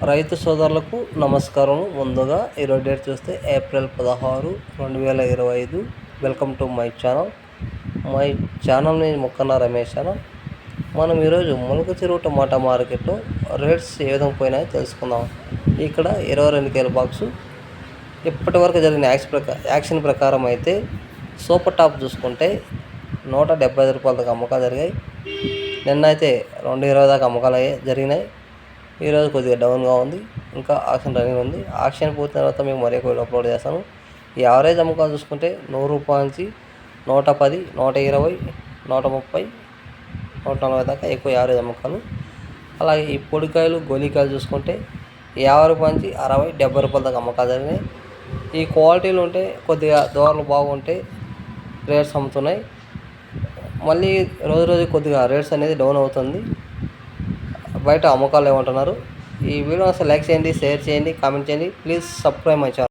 రైతు సోదరులకు నమస్కారం. ముందుగా ఈరోజు డేట్ చూస్తే ఏప్రిల్ పదహారు రెండు వేల ఇరవై ఐదు. Welcome to my channel. My ఛానల్ని మొక్కన్న రమేష్ అన్న. మనం ఈరోజు ములక చెరువు టమాటా మార్కెట్లో రేట్స్ ఏ విధంగా పోయినాయో తెలుసుకుందాం. ఇక్కడ ఇరవై రెండు కేల బాక్సు. ఇప్పటి వరకు జరిగిన యాక్స్ ప్రకా యాక్షన్ ప్రకారం అయితే సూపర్ టాప్ చూసుకుంటే నూట డెబ్బై ఐదు రూపాయల దాకా అమ్మకాలు జరిగాయి. నిన్న అయితే రెండు ఇరవై దాకా అమ్మకాలు అయ్యాయి జరిగినాయి. ఈరోజు కొద్దిగా డౌన్గా ఉంది. ఇంకా ఆక్షన్ రన్నింగ్ ఉంది. ఆక్షన్ పూర్తి తర్వాత మేము మరీ వీడియో అప్లోడ్ చేస్తాను. ఈ యావరేజ్ అమ్మకాలు చూసుకుంటే నూరు రూపాయల నుంచి నూట పది నూట ఇరవై నూట ముప్పై నూట నలభై దాకా ఎక్కువ యావరేజ్ అమ్మకాలు. అలాగే ఈ పొడికాయలు గోలికాయలు చూసుకుంటే యాభై రూపాయల నుంచి అరవై డెబ్బై రూపాయల దాకా అమ్మకాలు జరిగినాయి. ఈ క్వాలిటీలు ఉంటే కొద్దిగా దూరాలు బాగుంటే రేట్స్ అమ్ముతున్నాయి. మళ్ళీ రోజు రోజు కొద్దిగా రేట్స్ అనేది డౌన్ అవుతుంది. బయట అమ్మకాలు ఏమంటున్నారు? ఈ వీడియో అసలు లైక్ చేయండి షేర్ చేయండి కామెంట్ చేయండి. Please subscribe my channel.